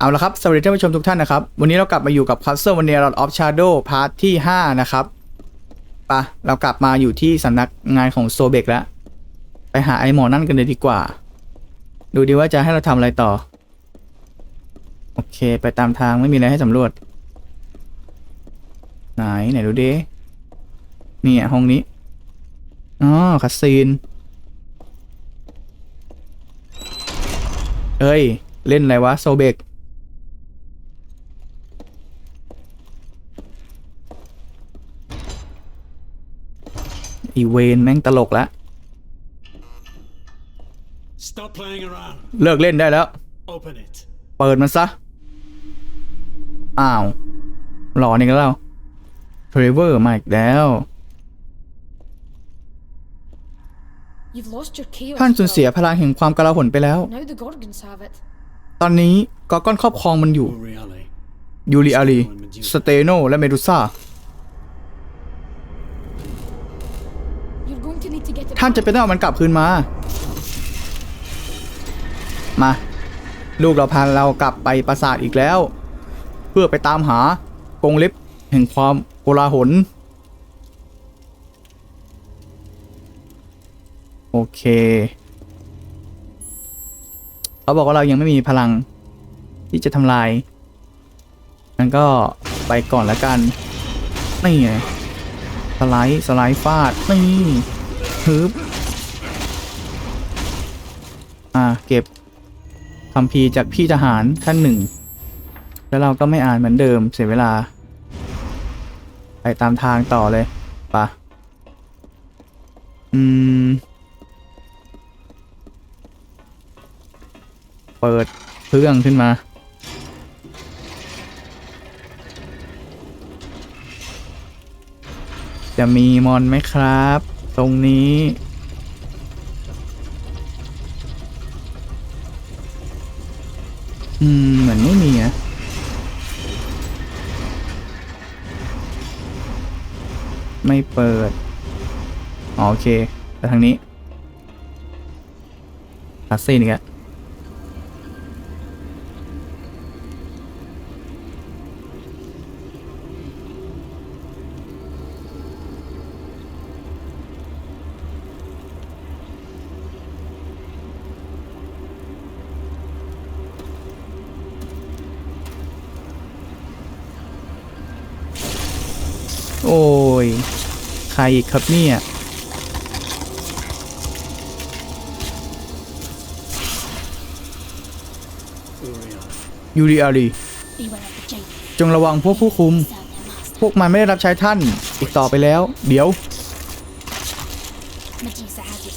เอาละครับ สวัสดีท่านผู้ชมทุกท่านนะครับ วันนี้เรากลับมาอยู่กับ Castle v a n i l of Shadow พาร์ทที่ 5 นะครับปะเรากลับมาอยู่ที่สำนักงานของโซเบกแล้ว ไปหาไอหมอนั่นกันเลยดีกว่า ดูดีว่าจะให้เราทำอะไรต่อ โอเค ไปตามทางไม่มีอะไรให้สำรวจ ไหน ไหนดูดินี่อะห้องนี้ อ๋อคาซีน เอ้ย เล่นอะไรวะ โซเบก อีเวนแม่งตลกละ Stop playing around. เลิกเล่นได้แล้ว Open it. เปิดมันซะ อ้าว หลอนอีกแล้วเทรเวอร์มาอีกแล้ว You've lost your chaos. ท่านสูญเสีย spell. พลังแห่งความกลาหนไปแล้ว Now the Gorgons have it. ตอนนี้กอกอนครอบครองมันอยู่ Boreale. ยูริอารี สเตโน และเมดูซ่า ท่านจะเป็นต้องเอามันกลับคืนมา มา ลูกเราพาเรากลับไปปราสาทอีกแล้ว เพื่อไปตามหากรงเล็บแห่งความโกลาหล โอเคเขาบอกว่าเรายังไม่มีพลังที่จะทำลายงั้นก็ไปก่อนแล้วกัน นี่ไงสไลด์ สไลด์ฟาด นี่ ฮึบอ่า เก็บคำพีจากพี่ทหารท่านหนึ่ง แล้วเราก็ไม่อ่านเหมือนเดิมเสียเวลา ไปตามทางต่อเลยปะอืม เปิดเครื่องขึ้นมาจะมีมอนไหมครับ ตรงนี้ อืม เหมือนไม่มีอะไม่เปิดอ๋อโอเค ไปทางนี้คัสซีนอีกแล้ว รอีกครับเนี่ย ยูริอารีจงระวังพวกผู้คุม พวกมันไม่ได้รับใช้ท่านอีกต่อไปแล้ว เดี๋ยว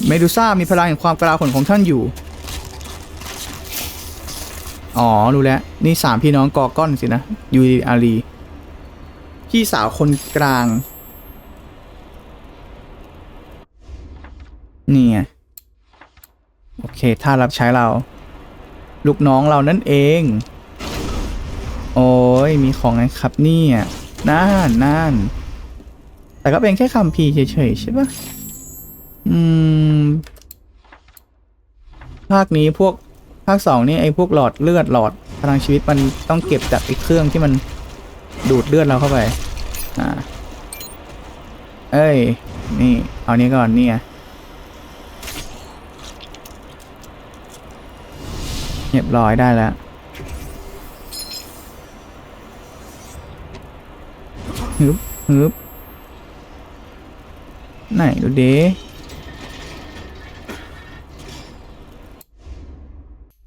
เมดูซ่ามีพลังแห่งความกลาหลของท่านอยู่ อ๋อ รู้แล้ว นี่สามพี่น้องกอก้อนสินะ ยูริอารีพี่สาวคนกลาง นี่ไงโอเค ถ้ารับใช้เรา ลูกน้องเรานั่นเอง โอ้ย มีของไงครับเนี่ยน่านน่านแต่ก็เป็นแค่คำพีเฉยๆใช่ปะอืม ภาคนี้พวกภาคสองนี่ไอ้พวกหลอดเลือดหลอดพลังชีวิตมันต้องเก็บจากไอ้เครื่องที่มันดูดเลือดเราเข้าไป อ่า เอ้ย นี่ เอานี้ก่อนนี่ไง เรียบร้อยได้แล้ว ฮึบฮึบไหนดูเด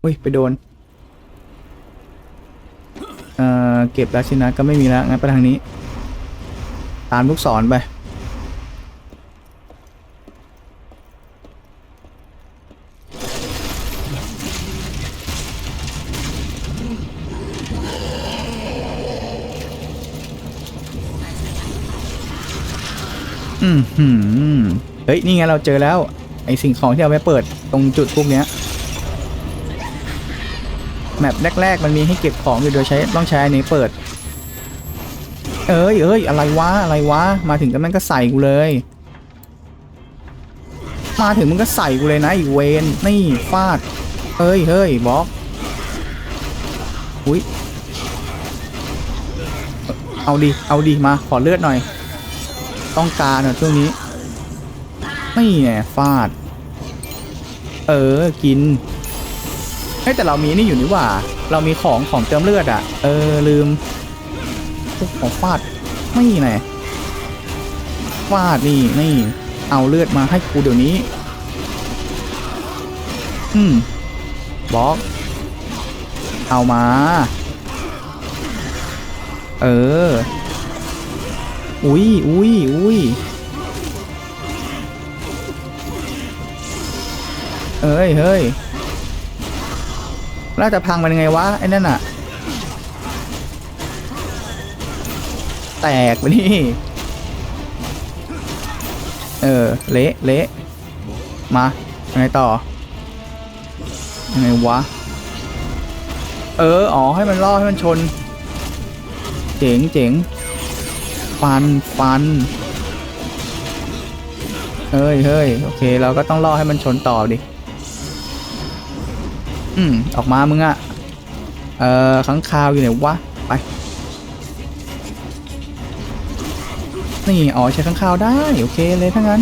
อุ้ย ไปโดน เอ่อ เก็บแล้วสินะก็ไม่มีแล้ว งั้นไปทางนี้ ตามลูกศรไป หืมเฮ้ย นี่ไงเราเจอแล้ว ไอสิ่งของที่เอาไว้เปิดตรงจุดพวกเนี้ยแมปแรก ๆ มันมีให้เก็บของอยู่โดยใช้ต้องใช้อันนี้เปิด เอ้ยเอ้ยอะไรวะอะไรวะมาถึงก็แม่งก็ใส่กูเลย มาถึงมึงก็ใส่กูเลยนะอีเวนนี่ฟาดเฮ้ยเฮ้ยบล็อกอุ้ยเอาดิเอาดิมาขอเลือดหน่อย ต้องการอะช่วงนี้ ไม่แน่ฟาด เออ กินเฮ้แต่เรามีนี่อยู่นี่ว่า เรามีของของเติมเลือดอะ เออ ลืมของฟาด ไม่แน่ฟาดนี่นี่ เอาเลือดมาให้กูเดี๋ยวนี้ อืมบล็อก เอามา เออ อุ้ยอุ้ยอุ้ยเอ้ยเฮ้ยแล่าจะพังมันยังไงวะไอ้นั่นอะแตกไปนี่เออเละเละมายังไงต่อยังไงวะเออ อ๋อ ให้มันล่อให้มันชน เจ๋งเจ๋ง ฟันฟันเฮ้ยเฮ้ยโอเค เราก็ต้องล่อให้มันชนต่อดิ อืม ออกมามึงอะเอ่อขังคาวอยู่ไหนวะ ไป นี่ อ๋อ ใช้ขังคาวได้ โอเคเลยทั้งนั้น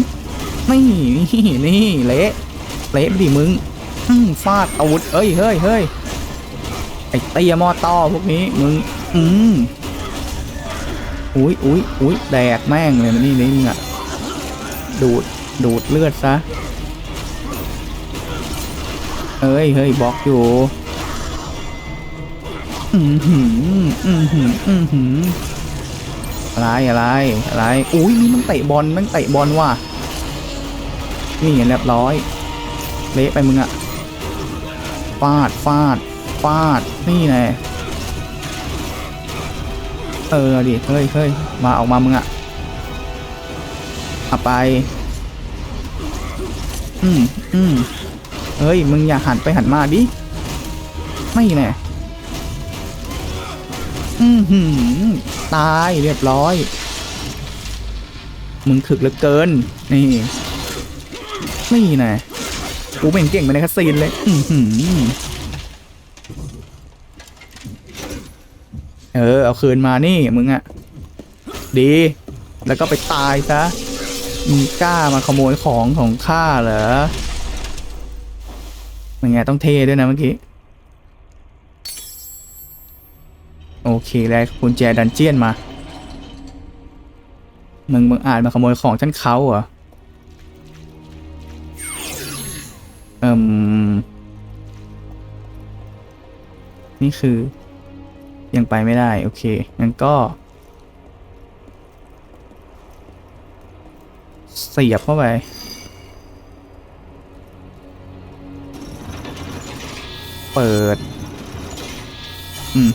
นี่ นี่นี่เละเละไปดิมึง อืมฟาดอาวุธ เอ้ย เฮ้ยเฮ้ยไอ้เตียมอต้อพวกนี้ มึง อืม อุ้ยอุ้ยอุ้ยแดกแม่งเลยมันนี่นี่มึงอะดูด ดูดเลือดซะเอ้ยเฮ้ยบล็อกอยู่ อือหืออือหืออือหืออะไรอะไรอะไรอุ้ยนี่มันเตะบอลมันเตะบอลว่ะนี่เรียบร้อย เละไปมึงอะฟาดฟาดฟาดนี่ไง เออดิเฮ้ยเฮ้ยมาออกมามึงอะอาไป อืมอืมเฮ้ย มึงอย่าหันไปหันมาดิ ไม่แน่อือหือตายเรียบร้อย มึงถึกเหลือเกิน นี่นี่แน่กูเป็นเก่งไปในคัสซีนเลย อือหือ เออ เอาคืนมานี่มึงอะดี แล้วก็ไปตายซะมึงกล้ามาขโมยของของข้าเหรอมันไงต้องเทด้วยนะเมื่อกี้ โอเคได้วกุญแจดันเจียนมา มึงมึงอาจมาขโมยของฉันเขาเหรอเอิมนี่คือ ยังไปไม่ได้ โอเค งั้นก็ เสียบเข้าไป เปิด อืม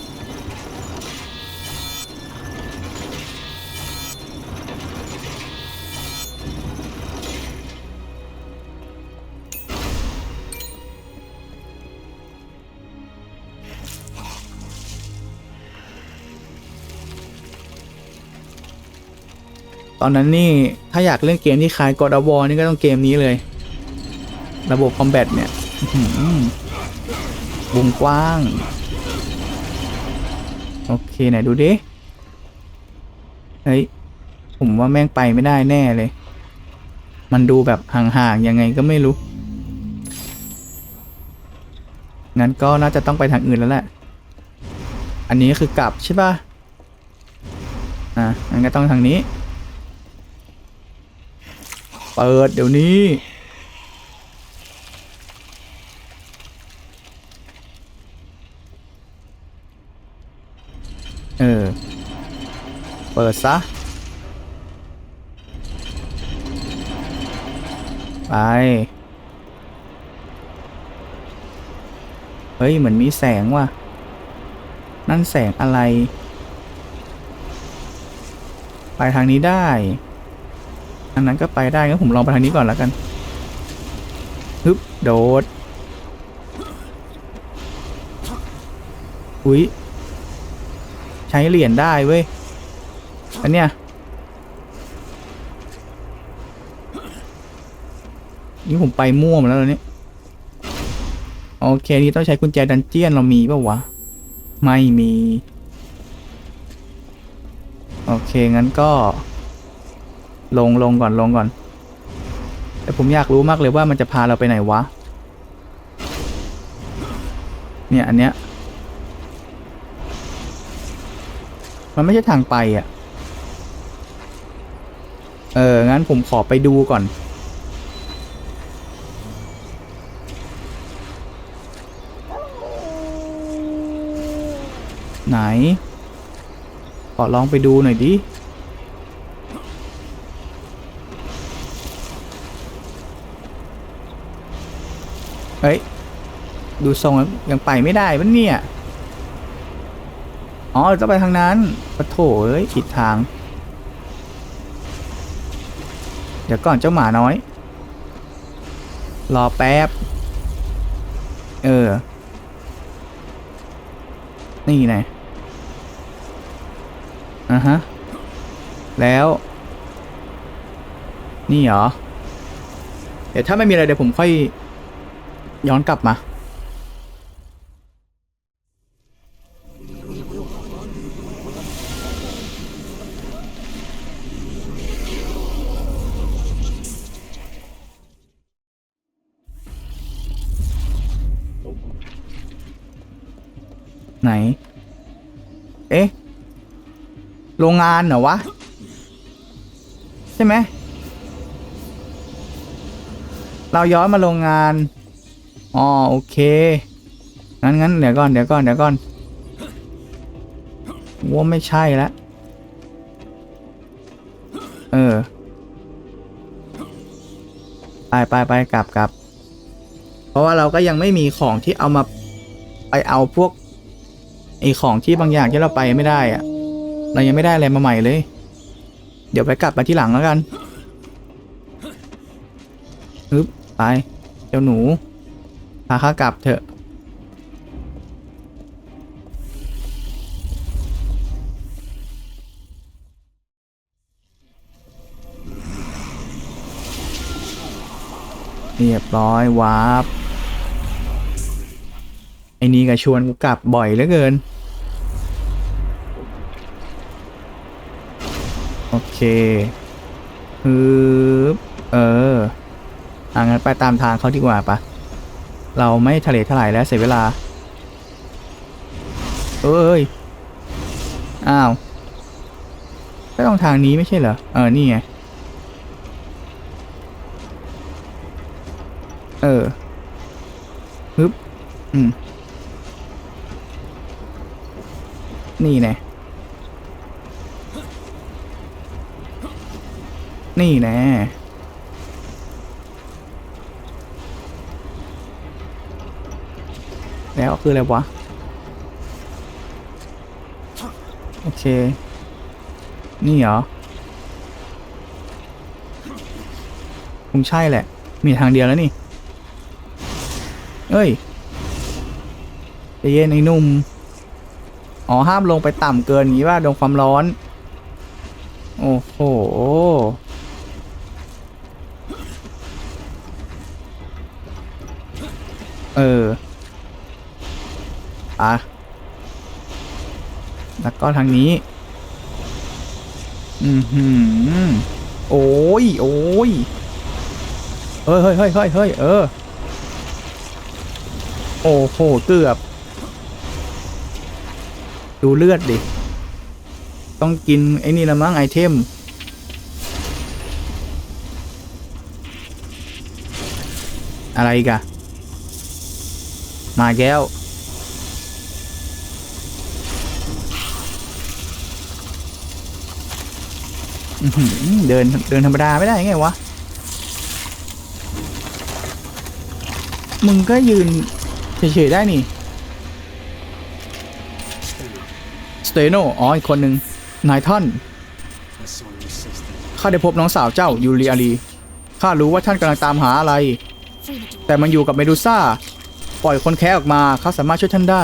ตอนนั้นนี่ถ้าอยากเล่นเกมที่คล้าย God of War นี่ก็ต้องเกมนี้เลย ระบบคอมแบทเนี่ยวงกว้าง โอเค ไหนดูดิ เฮ้ย ผมว่าแม่งไปไม่ได้แน่เลย มันดูแบบห่างๆยังไงก็ไม่รู้ งั้นก็น่าจะต้องไปทางอื่นแล้วแหละ อันนี้คือกลับใช่ป่ะ อะงั้นก็ต้องทางนี้ เปิดเดี๋ยวนี้ เออ เปิดซะ ไป เฮ้ย เหมือนมีแสงว่ะ นั่นแสงอะไร ไปทางนี้ได้ อันนั้นก็ไปได้งั้นผมลองไปทางนี้ก่อนแล้วกันฮึบโดดอุ้ยใช้เหรียญได้เว้ยอันเนี้ยนี่ผมไปมั่วหมดแล้วเนี่ยโอเคนี่ต้องใช้กุญแจดันเจียนเรามีป่าวะ ไม่มี โอเค งั้นก็ ลงลงก่อนลงก่อน แต่ผมอยากรู้มากเลยว่ามันจะพาเราไปไหนวะ เนี่ยอันเนี้ย มันไม่ใช่ทางไปอะ เออ งั้นผมขอไปดูก่อน ไหน ขอลองไปดูหน่อยดิ เฮ้ย ดูทรงยังไปไม่ได้ปะเนี่ย อ๋อจะไปทางนั้นปะโถเอ้ยผิดทาง เดี๋ยวก่อนเจ้าหมาน้อย รอแป๊บ เออ นี่ไงอะฮะ แล้ว นี่เหรอ เดี๋ยวถ้าไม่มีอะไรเดี๋ยวผมค่อย ย้อนกลับมา ไหน เอ๊ะ โรงงานเหรอวะ ใช่ไหม เราย้อนมาโรงงาน อ๋อโอเค งั้นงั้นเดี๋ยวก่อนเดี๋ยวก่อนเดี๋ยวก่อนว่าไม่ใช่ละเออ ไปไปไปกลับกลับ เพราะว่าเราก็ยังไม่มีของที่เอามาไปเอาพวกไอของที่บางอย่างที่เราไปไม่ได้อะเรายังไม่ได้อะไรมาใหม่เลย เดี๋ยวไปกลับมาที่หลังแล้วกันฮึบไป เจ้าหนู พาข้ากลับเถอะเรียบร้อยวาร์ปไอ้นี่ก็ชวนกูกลับบ่อยเหลือเกิน โอเคฮึบเอออะงั้นไปตามทางเขาดีกว่าปะ เราไม่ทะเลทลายแล้วเสียเวลา เอ้ย อ้าวก็ต้องทางนี้ไม่ใช่เหรอ เออ นี่ไง เออฮึบ อืม นี่แน่นี่แน่ แล้วคืออะไรวะ โอเค นี่เหรอ คงใช่แหละ มีทางเดียวแล้วนี่ เอ้ยใจเย็นไอ้นุ่ม อ๋อ ห้ามลงไปต่ำเกินงี้ว่าโดนความร้อน โอ้โหเออะแล้วก็ทางนี้ อือหือ โอ้ย โอ้ยเฮ้ยเฮ้ยเฮ้ยเฮ้ยเออ โอ้โห เกือบ ดูเลือดดิ ต้องกิน ไอ้นี่ละมั้งไอเทม อะไรกะ มาแก้ว อื้อหือ เดินเดินธรรมดาไม่ได้ไงวะ มึงก็ยืนเฉยๆได้นี่ สเตโน อ๋อ อีกคนหนึ่งนายท่าน ข้าได้พบน้องสาวเจ้ายูเรียรี ข้ารู้ว่าท่านกำลังตามหาอะไร แต่มันอยู่กับเมดูซ่า ปล่อยคนแค้ออกมาเขาสามารถช่วยท่านได้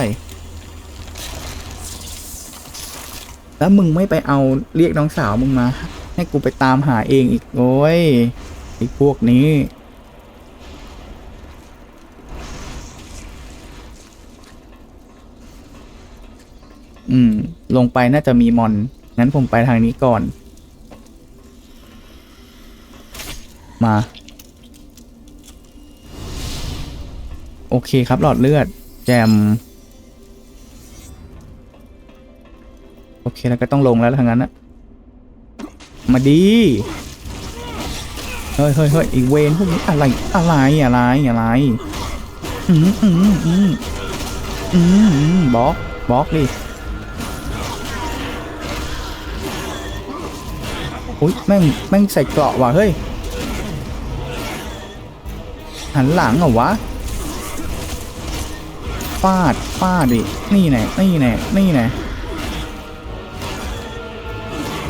แล้วมึงไม่ไปเอาเรียกน้องสาวมึงมา ให้กูไปตามหาเองอีกโอ้ยไอ้พวกนี้อืม ลงไปน่าจะมีมอน งั้นผมไปทางนี้ก่อน มา โอเคครับหลอดเลือด แจม โอเคแล้วก็ต้องลงแล้วทางนั้นนะ มาดีเฮ้ยเฮ้ยเฮ้ยอีกเวนพวกนี้อะไรอะไรอะไรอะไรอืมอืมอืมอืมอืมบล็อกบล็อกดิอุ้ยแม่งแม่งใส่เกราะว่ะเฮ้ยหันหลังเหรอวะฟาดฟาดดินี่แน่นี่แน่นี่แน่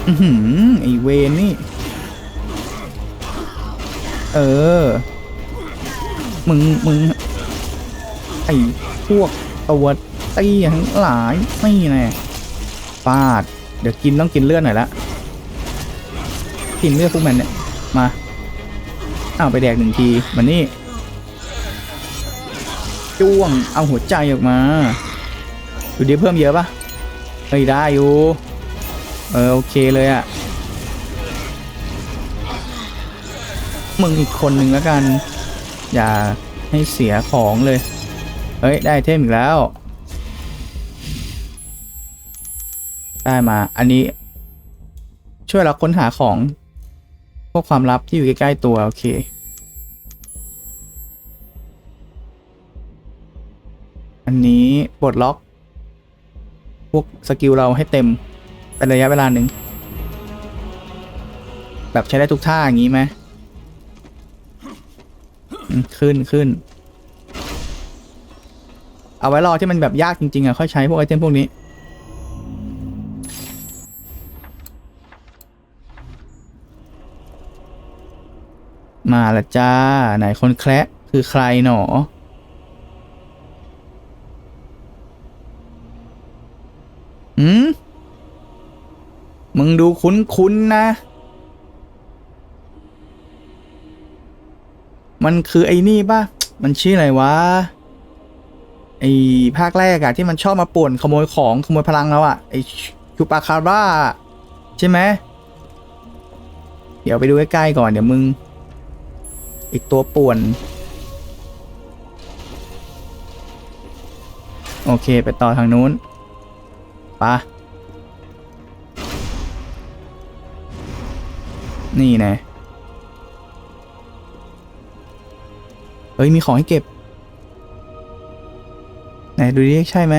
อือหือไอเวนนี่ เออ มึง มึง ไอพวกตัวตี้ยทั้งหลายไม่แน่ฟาด เดี๋ยวกินต้องกินเลือดหน่อยละกินเลือดพวกมันเนี่ย มาอ้าวไปแดกหนึ่งทีมานี่จ้วงเอาหัวใจออกมา ดูดิเพิ่มเยอะปะเฮ้ยได้อยู่ เออโอเคเลยอะมึงอีกคนหนึ่งแล้วกัน อย่าให้เสียของเลย เฮ้ย ได้เทมอีกแล้ว ได้มาอันนี้ ช่วยเราค้นหาของ พวกความลับที่อยู่ใกล้ๆตัว โอเค อันนี้ปลดล็อก พวกสกิลเราให้เต็ม เป็นระยะเวลาหนึ่ง แบบใช้ได้ทุกท่าอย่างนี้ไหมอืมขึ้นขึ้น เอาไว้รอที่มันแบบยากจริง ๆ อะ ค่อยใช้พวกไอเทมพวกนี้ มาละจ้า ไหนคนแคระคือใครหนออืม มึงดูคุ้นๆนะ มันคือไอ้นี่ป่ะ มันชื่ออะไรวะ ไอ้ภาคแรกอะที่มันชอบมาป่วนขโมยของขโมยพลังเราอะไอ้ชูปาคาร่าใช่ไหม เดี๋ยวไปดูใกล้ๆก่อนเดี๋ยวมึง อีกตัวป่วน โอเค ไปต่อทางนู้นไปะ นี่น่เฮ้ยมีของให้เก็บ ไหนดูดิใช่ไหม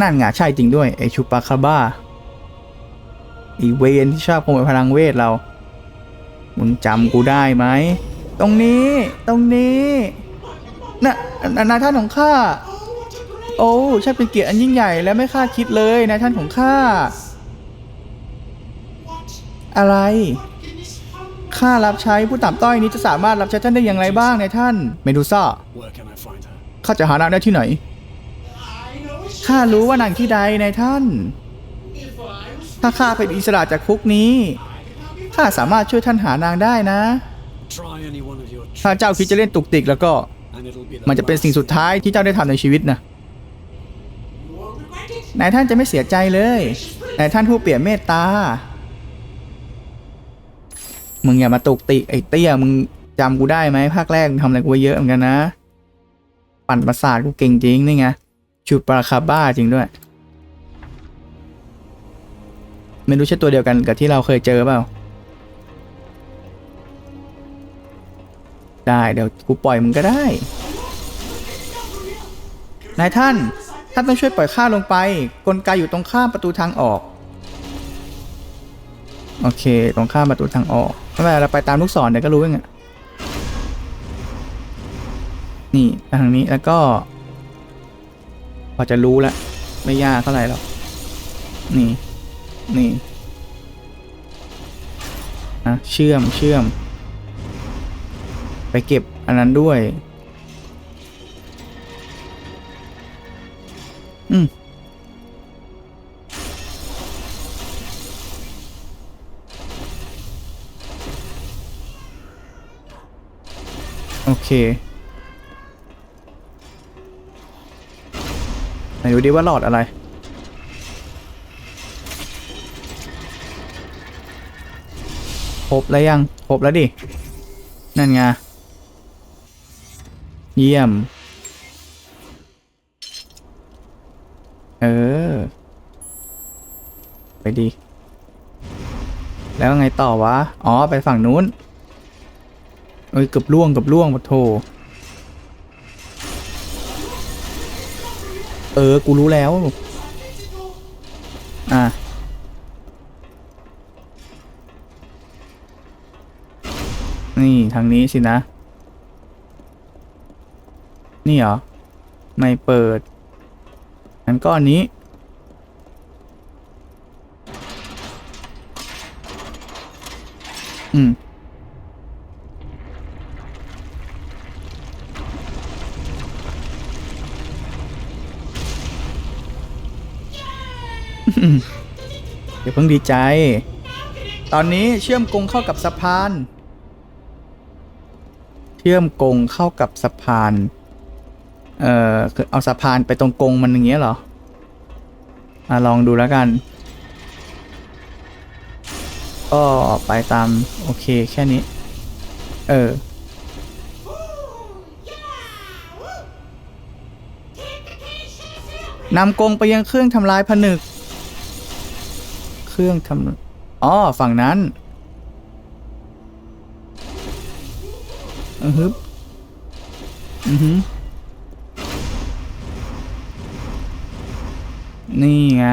นั่นไงใช่จริงด้วยไอชูปาคาบ้าอีเวนที่ชอบขโมยพลังเวทเรา มึงจำกูได้ไหม ตรงนี้ ตรงนี้น่ะนนายท่านของข้า โอ้ใช่เป็นเกียรติอันยิ่งใหญ่และไม่คาดคิดเลยนายท่านของข้า อะไร ข้ารับใช้ผู้ต่ำต้อยนี้จะสามารถรับใช้ท่านได้อย่างไรบ้างในท่าน เมดูซ่า ข้าจะหานางได้ที่ไหน ข้ารู้ว่านางที่ใดในท่าน ถ้าข้าเป็นอิสระจากคุกนี้ ข้าสามารถช่วยท่านหานางได้นะ ถ้าเจ้าคิดจะเล่นตุกติกแล้วก็ มันจะเป็นสิ่งสุดท้ายที่เจ้าได้ทำในชีวิตนะนายท่านจะไม่เสียใจเลย นายท่านผู้เปลี่ยนเมตตา มึงอย่ามาตุกติไอ้เตี้ยมึงจำกูได้ไหมภาคแรกมึงทำอะไรกูไว้เยอะเหมือนกันนะ ปั่นประสาทกูเก่งจริงนี่ไงชูปราคาบ้าจริงด้วย ไม่รู้ใช่ตัวเดียวกันกับที่เราเคยเจอเปล่า ได้เดี๋ยวกูปล่อยมึงก็ได้ นายท่าน ท่านต้องช่วยปล่อยข้าลงไป กลไกอยู่ตรงข้ามประตูทางออก โอเค ตรงข้ามประตูทางออก ไม่เป็นไรเราไปตามลูกศรเดี๋ยวก็รู้เองอะนี่ทางนี้แล้วก็ พอจะรู้แล้วไม่ยากเท่าไหร่หรอกนี่นี่อะเชื่อมเชื่อม ไปเก็บอันนั้นด้วย อืม โอเคไปดูดิว่าหลอดอะไร ครบแล้วยัง ครบแล้วดิ นั่นไง เยี่ยม เออ ไปดี แล้วไงต่อวะ อ๋อ ไปฝั่งนู้น เอ้ยเกือบล่วงเกือบล่วงปะโถเออ กูรู้แล้ว อะ นี่ ทางนี้สินะ นี่เหรอ ไม่เปิดงั้นก็อันนี้ อืม เดี๋ยวเพิ่งดีใจ ตอนนี้เชื่อมกงเข้ากับสะพาน เชื่อมกงเข้ากับสะพาน เอ่อคือเอาสะพานไปตรงกงมันอย่างเงี้ยเหรออะลองดูแล้วกัน ก็ไปตาม โอเคแค่นี้ เออนำกงไปยังเครื่องทำลายผนึก เครื่องทำอ๋อฝั่งนั้นอือฮึบอือฮึนี่ไง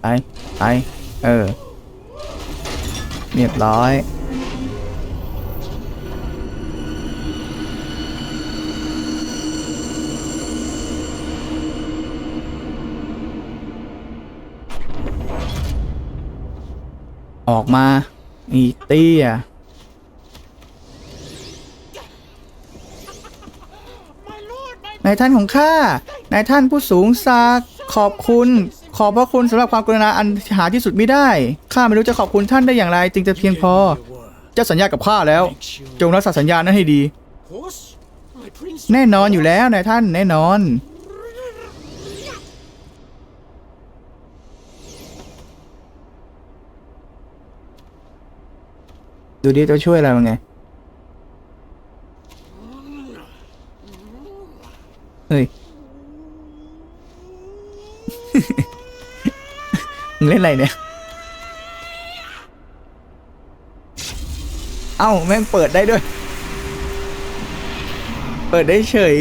ไป ไป เออ เรียบร้อย ออกมาอีเตี้ยนายท่านของข้านายท่านผู้สูงศักดิ์ขอบคุณ ขอบพระคุณสำหรับความกรุณาอันหาที่สุดไม่ได้ข้าไม่รู้จะขอบคุณท่านได้อย่างไร จึงจะเพียงพอ เจ้าสัญญากับข้าแล้ว จงรักษาสัญญานั้นให้ดี แน่นอนอยู่แล้วนายท่านแน่นอน ดูดิจะช่วยอะไรมั้งไง เฮ้ย มึงเล่นอะไรเนี่ย เอ้า แม่งเปิดได้ด้วย เปิดได้เฉย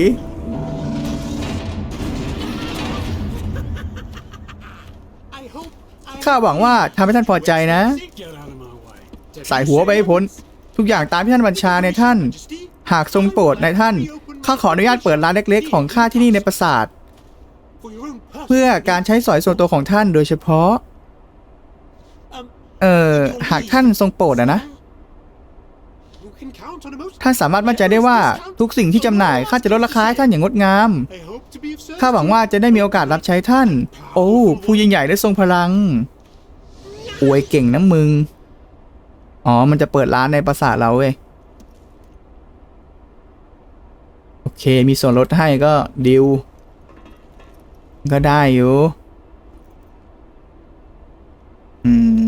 ข้าหวังว่าทำให้ท่านพอใจนะ สายหัวไปให้พ้น ทุกอย่างตามที่ท่านบัญชาในท่าน หากทรงโปรดในท่าน ข้าขออนุญาตเปิดร้านเล็ก ๆ ของข้าที่นี่ในปราสาท เพื่อการใช้สอยส่วนตัวของท่านโดยเฉพาะ เอ่อ หากท่านทรงโปรดอะนะ ท่านสามารถมั่นใจได้ว่าทุกสิ่งที่จำหน่ายข้าจะลดราคาให้ท่านอย่างงดงาม ข้าหวังว่าจะได้มีโอกาสรับใช้ท่าน โอ้ ผู้ยิ่งใหญ่และทรงพลัง อวยเก่งนะมึง อ๋อ มันจะเปิดร้านในปราสาทเราเว้ย โอเค มีส่วนลดให้ก็ดิว ก็ได้อยู่ อืม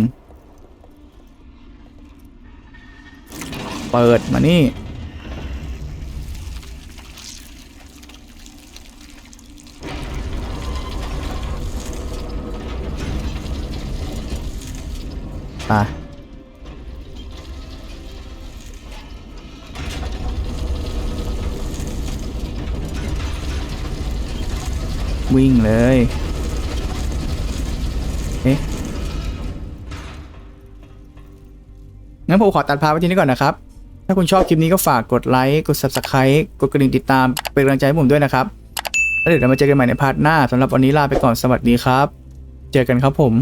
เปิดมานี่ไป วิ่งเลย เอ๊ะ งั้นผมขอตัดพาพไว้ที่นี้ก่อนนะครับ ถ้าคุณชอบคลิปนี้ก็ฝากกดไลค์ กด Subscribe กดกระดิ่งติดตาม เป็นกำลังใจให้ผมด้วยนะครับ แล้วเดี๋ยวเรามาเจอกันใหม่ในพาร์ทหน้าสำหรับวันนี้ลาไปก่อนสวัสดีครับ เจอกันครับผม